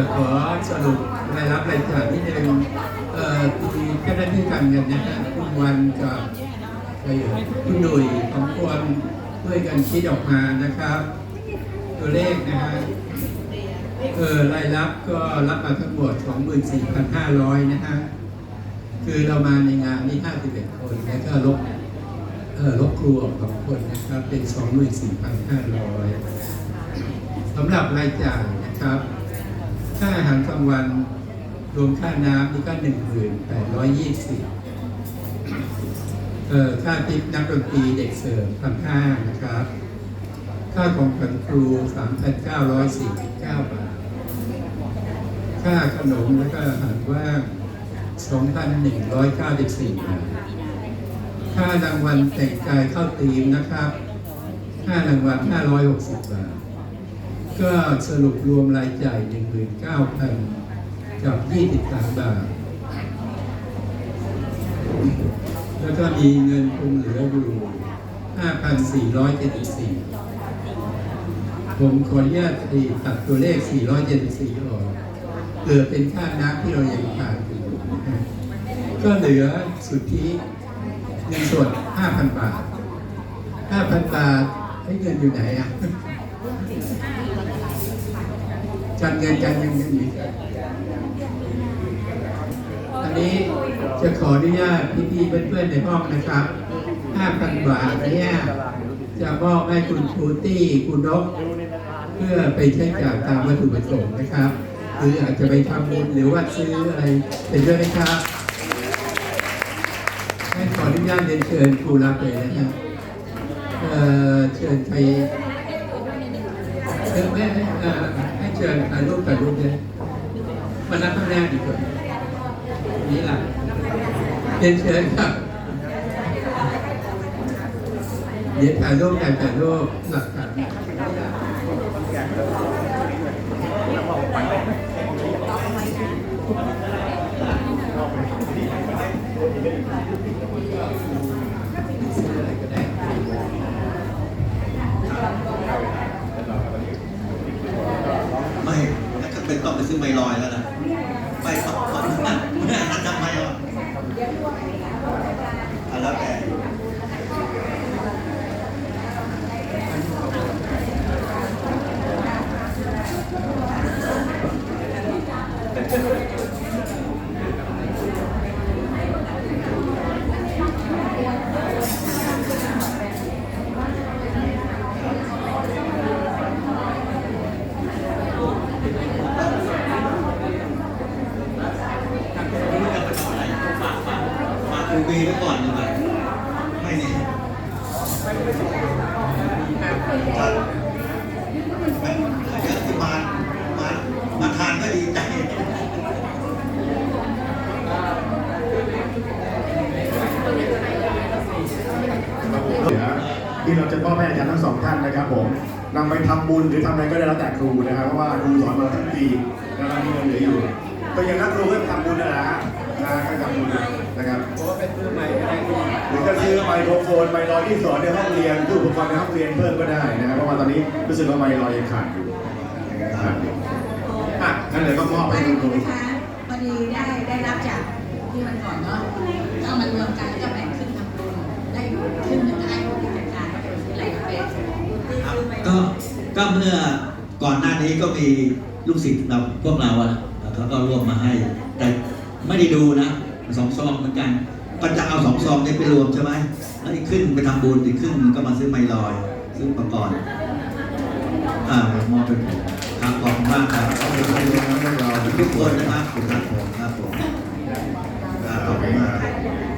อขอสรุปรายรับรายจ่ายที่หนึ่งเอ่อมีเจ้าหน้าที่การเงินนะฮะคุณวันกับใครเอ่ยคุณหนุ่ยของควรช่วยกันคิดออกมานะครับ ตัวเลขนะฮะเออรายรับก็รับมาทั้งหมด 24,500 นะฮะคือเรามาในงานนี่51 คนแล้วก็ลบเออลบครูออกสองคนนะครับ เป็น 24,500สำหรับรายจ่ายนะครับ ค่าอาหารกลางวันรวมค่าน้ำนี่ก็หนึ่งหมื่นแปดร้อยยี่สิบเอ่อค่าทิปนักดนตรีเด็กเสิร์ฟพันห้านะครับ ค่าของขครูสามพันเก้าร้อยสี่สิบเก้าบาท ค่าขนมแล้วก็อาหารว่างสองพันหนึ่งร้อยเก้าสิบสี่บาท ค่ารางวัลแต่งกายเข้าตีมนะครับ ค่ารางวัลห้าร้อยหกสิบบาท ก็สรุปรวมรายจ่าย 19,000 กับ 23 บาท แล้วก็มีเงินคงเหลืออยู่ 5,474 ผมขออนุญาตตัดตัวเลข 474 ออกเหลือเป็นค่าน้ำที่เรายังขาดอยู่ก็เหลือสุทธิเงินสด5,000 บาท 5,000 บาทให้เงินอยู่ไหนอะ จันเงินจันยังเงินอีกอันนี้จะขออนุญาตพี่ๆเพื่อนๆในห้องนะครับ 5,000 บาทเนี่ยจะมอบให้คุณชูตี้คุณนกเพื่อไปใช้จ่ายตามวัตถุประสงค์นะครับ หรืออาจจะไปทำบุญหรือว่าซื้ออะไรเป็นด้วยนะครับให้ขออนุญาตเรียนเชิญครูรับเลยนะครับเอ่อเชิญใครเชิญแม่ เอ่อให้เชิญถ่ายรูปถ่ายรูปเลยมานับข้างหน้าดีกว่านี่ล่ะเรียนเชิญครับเดี๋ยวถ่ายรูปถ่ายถ่ายรูปหลักฐาน ก็เป็นต้องไปซื้อไมลอยแล้วนะไม่ต้องตอนนั้นไม่นั้นทำไมอะอะแล้วแต่ มาคูบีไว้ก่อนดีกว่าไม่เนี่ยถ้าไม่ถ้าเยอะที่มามามาทานก็ดีใจที่เราจะมอบให้อาจารย์ทั้งสองท่านนะครับผมนำไปทำบุญหรือทำอะไรก็ได้แล้วแต่ครูนะครับเพราะว่าครูสอนมาทั้งปีนะครับมีเงินเหลืออยู่ก็อย่างนั้นครูก็ทำบุญนะฮะ นะก็ทำบุญนะครับเพราะว่าเป็นตัวใหม่ก็ได้ที่หรือจะซื้อไมโครโฟนไมค์ลอยที่สอนในห้องเรียนตู้อุปกรณ์ในห้องเรียนเพิ่มก็ได้นะครับเพราะว่าตอนนี้รู้สึกว่าไมค์ลอยยังขาดอยู่ขาดอยู่อะงั้นเดี๋ยวก็มอบวัให้นคุณครูนี้นะคะพอดีได้ได้รับจากที่วันก่อนเนาะก็เอามารวมกันแล้วก็แบ่งครึ่งทำบุญได้ครึ่งหนึงก็ให้ผู้จัดการก็เป็นอะไรก็เป็นครับก็ก็เมื่อก่อนหน้านี้ก็มีลูกศิษย์เราพวกเราอะนะเขาก็ร่วมมาให้แต่ ไม่ได้ดูนะสองซองเหมือนกันก็จะเอาสองซองนี้ไปรวมใช่ไหมแล้วอีกครึ่งไปทำบุญอีกครึ่งหนึ่งก็มาซื้อไมลอย ซื้ออุปกรณ์อ่ามองเป็นผมครับขอบคุณมากครับขอบคุณทุกคนนะครับขอบคุณครับผมครับผมขอบคุณมาก